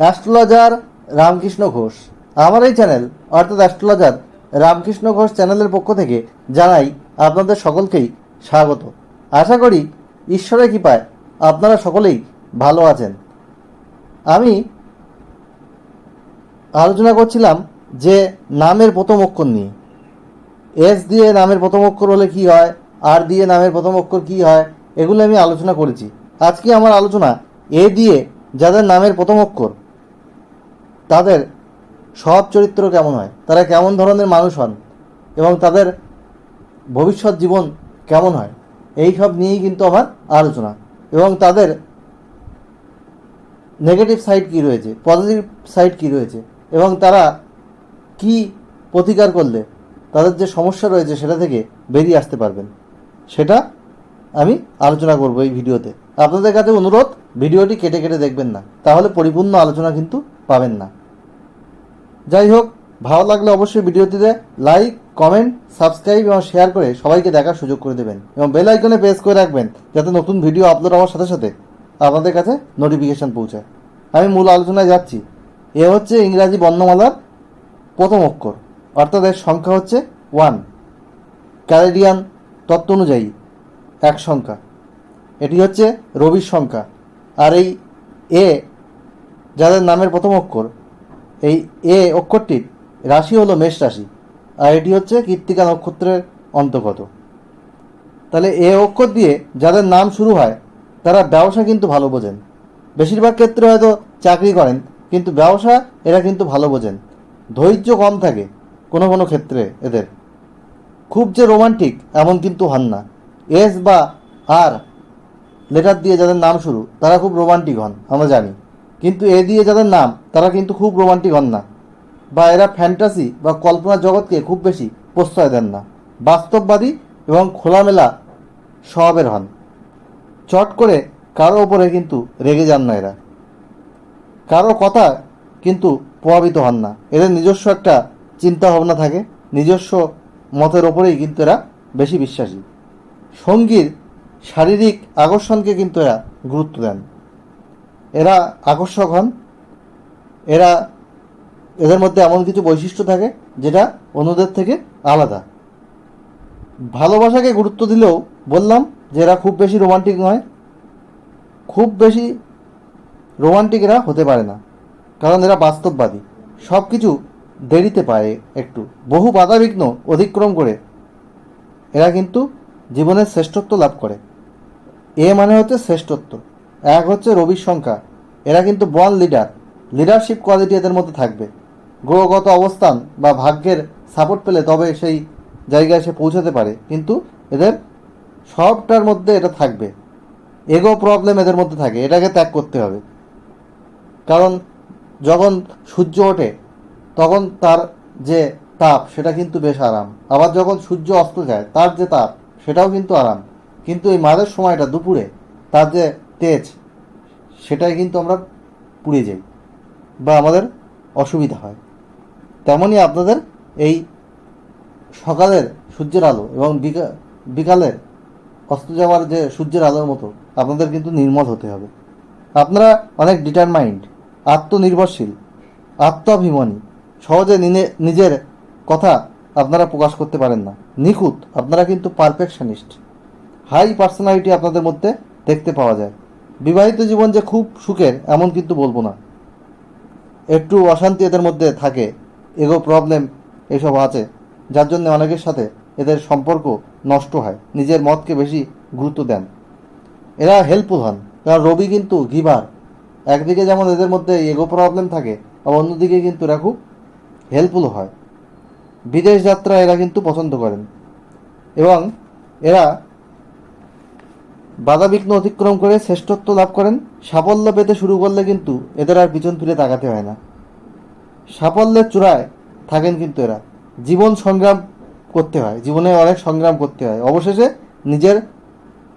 Astrologer Ramakrishna Ghosh. আমার এই channel, অর্থাৎ অ্যাস্ট্রোলজার রামকৃষ্ণ ঘোষ চ্যানেলের পক্ষ থেকে জানাই আপনাদের সকলকেই স্বাগত। আশা করি ঈশ্বরের কৃপায় আপনারা সকলেই ভালো আছেন। আমি আলোচনা করছিলাম যে নামের প্রথম অক্ষর নিয়ে। এস দিয়ে নামের প্রথম অক্ষর হলে কি হয়? আর দিয়ে নামের প্রথম অক্ষর কি হয়? এগুলো আমি আলোচনা করেছি। আজকে আমার আলোচনা এ দিয়ে যাদের নামের প্রথম অক্ষর তাদের স্বভাব চরিত্র কেমন হয়? তারা কেমন ধরনের মানুষ হন? এবং তাদের ভবিষ্যৎ জীবন কেমন হয়? এই সব নিয়েই কিন্তু আমার আলোচনা। এবং তাদের নেগেটিভ সাইড কী রয়েছে? পজিটিভ সাইড কী রয়েছে? এবং তারা কি প্রতিকার করলে তাদের যে সমস্যা রয়েছে সেটা থেকে বেরিয়ে আসতে পারবেন? সেটা আমি আলোচনা করব এই ভিডিওতে। আপনাদের কাছে অনুরোধ, ভিডিওটি কেটে কেটে দেখবেন না। তাহলে পরিপূর্ণ আলোচনা কিন্তু পাবেন না। যাই হোক ভালো লাগলে অবশ্যই ভিডিওটিতে লাইক কমেন্ট সাবস্ক্রাইব এবং শেয়ার করে সবাইকে দেখার সুযোগ করে দেবেন এবং বেল আইকনে প্রেস করে রাখবেন যাতে নতুন ভিডিও আপলোড হওয়ার সাথে সাথে আপনাদের কাছে নোটিফিকেশন পৌঁছায়। আমি মূল আলোচনায় যাচ্ছি। এ হচ্ছে ইংরাজি বর্ণমালার প্রথম অক্ষর, অর্থাৎ এর সংখ্যা হচ্ছে ওয়ান ক্যালেডিয়ান তত্ত্ব অনুযায়ী এক সংখ্যা। এটি হচ্ছে রবির সংখ্যা। আর এই এ যাদের নামের প্রথম অক্ষর এই এ অক্ষরটির রাশি হলো মেষ রাশি, আর এটি হচ্ছে কৃত্তিকা নক্ষত্রের অন্তর্গত। তাহলে এ অক্ষর দিয়ে যাদের নাম শুরু হয়, তারা ব্যবসা কিন্তু ভালো বোঝেন। বেশিরভাগ ক্ষেত্রে হয়তো চাকরি করেন, কিন্তু ব্যবসা এরা কিন্তু ভালো বোঝেন। ধৈর্য কম থাকে কোনো কোনো ক্ষেত্রে এদের। খুব যে রোমান্টিক এমন কিন্তু হন না। এস বা আর লেটার দিয়ে যাদের নাম শুরু, তারা খুব রোমান্টিক হন, আমরা জানি। কিন্তু এ দিয়ে যাদের নাম, তারা কিন্তু খুব রোমান্টিক হন না। বা এরা ফ্যান্টাসি বা কল্পনার জগৎকে খুব বেশি প্রশ্রয় দেন না। বাস্তববাদী এবং খোলামেলা স্বভাবের হন। চট করে কারও ওপরে কিন্তু রেগে যান না এরা। কারও কথা কিন্তু প্রভাবিত হন না। এদের নিজস্ব একটা চিন্তা ভাবনা থাকে। নিজস্ব মতের ওপরেই কিন্তু এরা বেশি বিশ্বাসী। সঙ্গীর শারীরিক আকর্ষণকে কিন্তু এরা গুরুত্ব দেন। এরা আকর্ষক হন। এরা এদের মধ্যে এমন কিছু বৈশিষ্ট্য থাকে যেটা অন্যদের থেকে আলাদা। ভালোবাসাকে গুরুত্ব দিলেও বললাম যে এরা খুব বেশি রোমান্টিক নয়। খুব বেশি রোমান্টিক এরা হতে পারে না, কারণ এরা বাস্তববাদী। সব কিছু দেরিতে পায় একটু। বহু বাধাবিঘ্ন অতিক্রম করে। এরা কিন্তু জীবনের শ্রেষ্ঠত্ব লাভ করে। এ মানে হচ্ছে শ্রেষ্ঠত্ব। এক হচ্ছে রবির সংখ্যা। এরা কিন্তু বন লিডার লিডারশিপ কোয়ালিটি এদের মধ্যে থাকবে। গ্রহগত অবস্থান বা ভাগ্যের সাপোর্ট পেলে তবে সেই জায়গায় সে পৌঁছাতে পারে। কিন্তু এদের সবটার মধ্যে এটা থাকবে। এগো প্রবলেম এদের মধ্যে থাকে। এটাকে ত্যাগ করতে হবে। কারণ যখন সূর্য ওঠে, তখন তার যে তাপ, সেটা কিন্তু বেশ আরাম। আবার যখন সূর্য অস্ত যায়, তার যে তাপ, সেটাও কিন্তু আরাম। কিন্তু এই মাঝের সময়টা দুপুরে, তার যে তেজ, সেটাই কিন্তু আমরা পুড়ে যাই বা আমাদের অসুবিধা হয়। তেমনই আপনাদের এই সকালের সূর্যের আলো এবং বিকা- বিকালের অস্ত যাওয়ার যে সূর্যের আলোর মতো, আপনাদের কিন্তু নির্মল হতে হবে। আপনারা অনেক ডিটারমাইন্ড আত্মনির্ভরশীল, আত্মাভিমানী, সহজে নিজের কথা আপনারা প্রকাশ করতে পারেন না। নিখুঁত, আপনারা কিন্তু পারফেকশনিস্ট হাই পার্সোনালিটি আপনাদের মধ্যে দেখতে পাওয়া যায়। বিবাহিত জীবন যে খুব সুখের, এমন কিন্তু বলব না। একটু অশান্তি এদের মধ্যে থাকে এগো প্রবলেম এসব আছে, যার জন্য অনেকের সাথে এদের সম্পর্ক নষ্ট হয়, নিজের মতকে বেশি গুরুত্ব দেন। এরা হেল্পফুল হন, কারণ রবি কিন্তু গিভার। একদিকে যেমন এদের মধ্যে এগো প্রবলেম থাকে আর অন্যদিকে কিন্তু এরা খুব হেল্পফুল হয়। বিদেশ যাত্রা এরা কিন্তু পছন্দ করেন। এবং এরা বাধাবিঘ্ন অতিক্রম করে শ্রেষ্ঠত্ব লাভ করেন, সাফল্য পেতে শুরু করলে কিন্তু এদের আর পিছন ফিরে তাকাতে হয় না। সাফল্যের চূড়ায় থাকেন কিন্তু এরা। জীবন সংগ্রাম করতে হয়, জীবনে অনেক সংগ্রাম করতে হয়। অবশেষে নিজের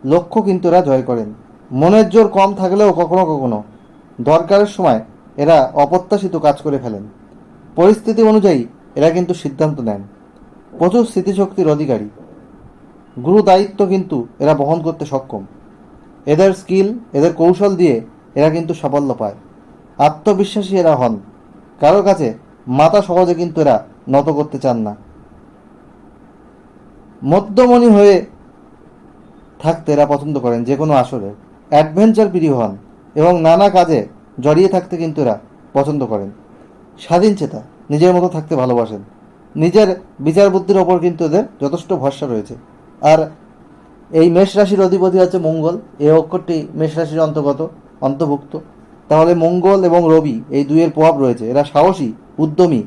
লক্ষ্য কিন্তু এরা জয় করেন। মনের জোর কম থাকলেও কখনো কখনো দরকারের সময় এরা অপ্রত্যাশিত কাজ করে ফেলেন। পরিস্থিতি অনুযায়ী এরা কিন্তু সিদ্ধান্ত নেন। প্রচুর স্মৃতিশক্তির অধিকারী। গুরু দায়িত্ব কিন্তু এরা বহন করতে সক্ষম। এদের স্কিল, এদের কৌশল দিয়ে এরা কিন্তু সাফল্য পায়। আত্মবিশ্বাসী এরা হন। কারও কাছে মাথা সহজে কিন্তু এরা নত করতে চান না। মধ্যমণি হয়ে থাকতে এরা পছন্দ করেন যে কোনো আসরে। অ্যাডভেঞ্চার প্রিয় হন এবং নানা কাজে জড়িয়ে থাকতে কিন্তু এরা পছন্দ করেন। স্বাধীন চেতা, নিজের মতো থাকতে ভালোবাসেন। নিজের বিচার বুদ্ধির ওপর কিন্তু এদের যথেষ্ট ভরসা রয়েছে। আর এই মেষ রাশির অধিপতি হচ্ছে মঙ্গল। এই অক্ষরটি মেষ রাশির অন্তর্গত, অন্তর্ভুক্ত। তাহলে মঙ্গল এবং রবি এই দুইয়ের প্রভাব রয়েছে। এরা সাহসী, উদ্যমী।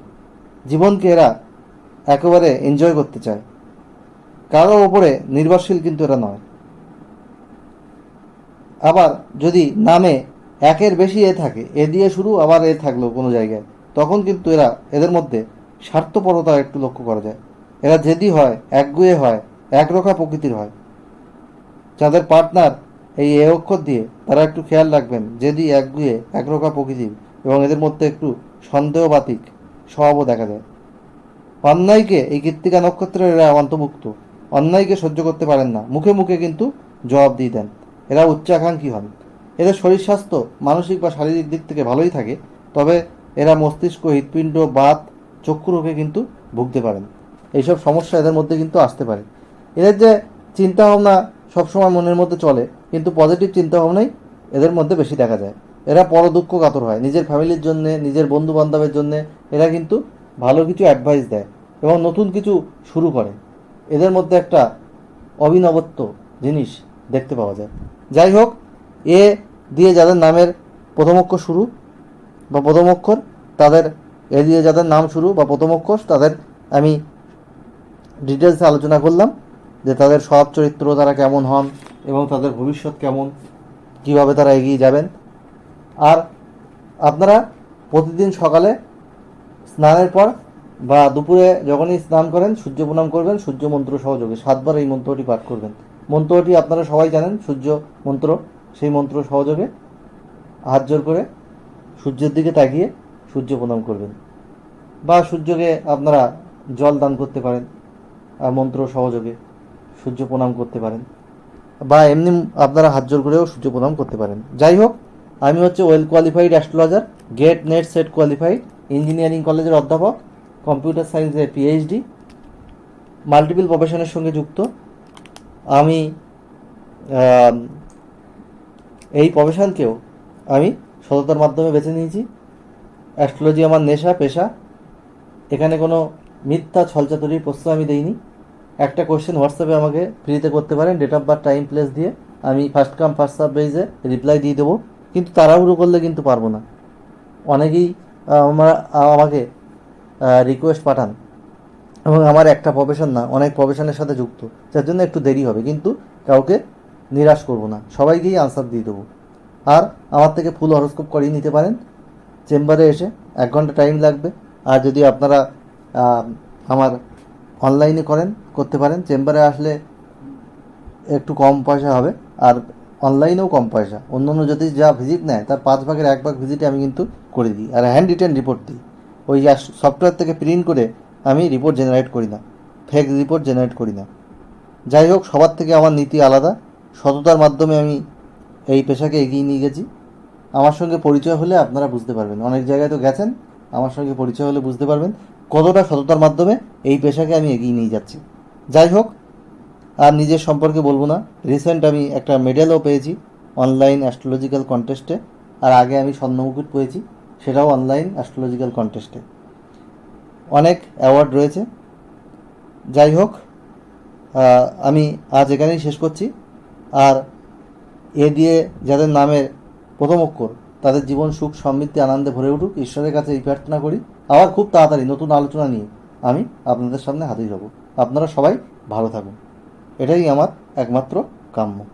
জীবনকে এরা একেবারে এনজয় করতে চায়। কারও ওপরে নির্ভরশীল কিন্তু এরা নয়। আবার যদি নামে একের বেশি এ থাকে, এ দিয়ে শুরু, আবার এ থাকল কোনো জায়গায়, তখন কিন্তু এরা এদের মধ্যে স্বার্থপরতা একটু লক্ষ্য করা যায়। এরা জেদি হয়, একগুয়ে হয় একরোখা প্রকৃতির হয়। যাদের পার্টনার এই এ অক্ষর দিয়ে, তারা একটু খেয়াল রাখবেন জেদি একগুয়ে একরোখা প্রকৃতির এবং এদের মধ্যে একটু সন্দেহবাতিক স্বভাবও দেখা যায়। অন্যায়কে এই কৃত্তিকা নক্ষত্রের এরা অন্তর্ভুক্ত। অন্যায়কে সহ্য করতে পারেন না। মুখে মুখে কিন্তু জবাব দিয়ে দেন। এরা উচ্চাকাঙ্ক্ষী হন। এদের শরীর স্বাস্থ্য মানসিক বা শারীরিক দিক থেকে ভালোই থাকে, তবে এরা মস্তিষ্ক, হৃৎপিণ্ড, বাত চক্ষু রোগে কিন্তু ভুগতে পারেন। এইসব সমস্যা এদের মধ্যে কিন্তু আসতে পারে। এদের যে চিন্তা ভাবনা সবসময় মনের মধ্যে চলে, কিন্তু পজিটিভ চিন্তা ভাবনাই এদের মধ্যে বেশি দেখা যায়। এরা পর দুঃখ কাতর হয়। নিজের ফ্যামিলির জন্যে, নিজের বন্ধু বান্ধবের জন্যে এরা কিন্তু ভালো কিছু অ্যাডভাইস দেয় এবং নতুন কিছু শুরু করে। এদের মধ্যে একটা অভিনবত্ব জিনিস দেখতে পাওয়া যায়। যাই হোক, এ দিয়ে যাদের নামের প্রথম অক্ষর শুরু বা প্রথম অক্ষর, তাদের এ দিয়ে যাদের নাম শুরু বা প্রথম অক্ষর, তাদের আমি ডিটেলসে আলোচনা করলাম। যে তাদের স্বভাব চরিত্র তারা কেমন হন এবং তাদের ভবিষ্যৎ কেমন, কীভাবে তারা এগিয়ে যাবেন। আর আপনারা প্রতিদিন সকালে স্নানের পর বা দুপুরে যখনই স্নান করেন, সূর্য প্রণাম করবেন, সূর্য মন্ত্র সহযোগে। সাতবার এই মন্ত্রটি পাঠ করবেন। মন্ত্রটি আপনারা সবাই জানেন, সূর্য মন্ত্র, সেই মন্ত্র সহযোগে হাত জোর করে সূর্যের দিকে তাকিয়ে সূর্য প্রণাম করবেন। বা সূর্যকে আপনারা জল দান করতে পারেন আর মন্ত্র সহযোগে। সূর্য প্রণাম করতে পারেন। বা এমনি আপনারা হাত জোর করেও সূর্য প্রণাম করতে পারেন। যাই হোক আমি হচ্ছে well qualified astrologer GATE NET SET qualified, engineering কলেজের অধ্যাপক, কম্পিউটার সায়েন্সে পিএইচডি, মাল্টিপল প্রফেশনের সঙ্গে যুক্ত। আমি এই প্রফেশনকেও আমি সততার মাধ্যমে বেছে নিয়েছি। অ্যাস্ট্রোলজি আমার নেশা, পেশা। এখানে কোনো মিথ্যা ছলচাতুরির প্রশ্ন আমি দেইনি। একটা কোশ্চেন হোয়াটসঅ্যাপে আমাকে ফ্রিতে করতে পারেন date of birth time place দিয়ে আমি ফার্স্ট কাম ফার্স্ট সার্ভ বেজে রিপ্লাই দিয়ে দেবো। কিন্তু তাড়াহুড়ো করলে কিন্তু পারব না। অনেকেই আমার আমাকে রিকোয়েস্ট পাঠান। এবং আমার একটা প্রফেশন না, অনেক প্রফেশনের সাথে যুক্ত। যার জন্য একটু দেরি হবে, কিন্তু কাউকে নিরাশ করব না। সবাইকেই আনসার দিয়ে দেবো। আর আমার থেকে ফুল হরস্কোপ করিয়ে নিতে পারেন। চেম্বারে এসে এক ঘণ্টা টাইম লাগবে। আর যদি আপনারা আমার অনলাইনে করেন, করতে পারেন। চেম্বারে আসলে একটু কম পয়সা হবে, আর অনলাইনেও কম পয়সা। অন্য অন্য যদি যা ভিজিট নেয়, তার পাঁচ ভাগের এক ভাগ ভিজিটে আমি কিন্তু করে দিই, আর হ্যান্ড রিটেন রিপোর্ট দিই। ওই সফটওয়্যার থেকে প্রিন্ট করে আমি রিপোর্ট জেনারেট করি না ফেক রিপোর্ট জেনারেট করি না। যাই হোক, সবার থেকে আমার নীতি আলাদা। সততার মাধ্যমে আমি এই পেশাকে এগিয়ে নিয়ে গেছি। আমার সঙ্গে পরিচয় হলে আপনারা বুঝতে পারবেন। অনেক জায়গায় তো গেছেন, আমার সঙ্গে পরিচয় হলে বুঝতে পারবেন। কতটা সততার মাধ্যমে এই পেশাকে আমি এগিয়ে নিয়ে যাচ্ছি? যাই হোক, আর নিজের সম্পর্কে বলব না। রিসেন্ট আমি একটা মেডেলও পেয়েছি অনলাইন অ্যাস্ট্রোলজিক্যাল কন্টেস্টে আর আগে আমি স্বর্ণমুকুট পেয়েছি, সেটাও অনলাইন অ্যাস্ট্রোলজিক্যাল কন্টেস্টে অনেক অ্যাওয়ার্ড রয়েছে। যাই হোক আমি আজ এখানেই শেষ করছি। আর এ দিয়ে যাদের নামের প্রথম অক্ষর তাদের জীবন সুখ, সমৃদ্ধি, আনন্দে ভরে উঠুক, ঈশ্বরের কাছে এই প্রার্থনা করি। আবার খুব তাড়াতাড়ি নতুন আলোচনা নিয়ে আমি আপনাদের সামনে হাজির হব। আপনারা সবাই ভালো থাকুন। এটাই আমার একমাত্র কাম্য।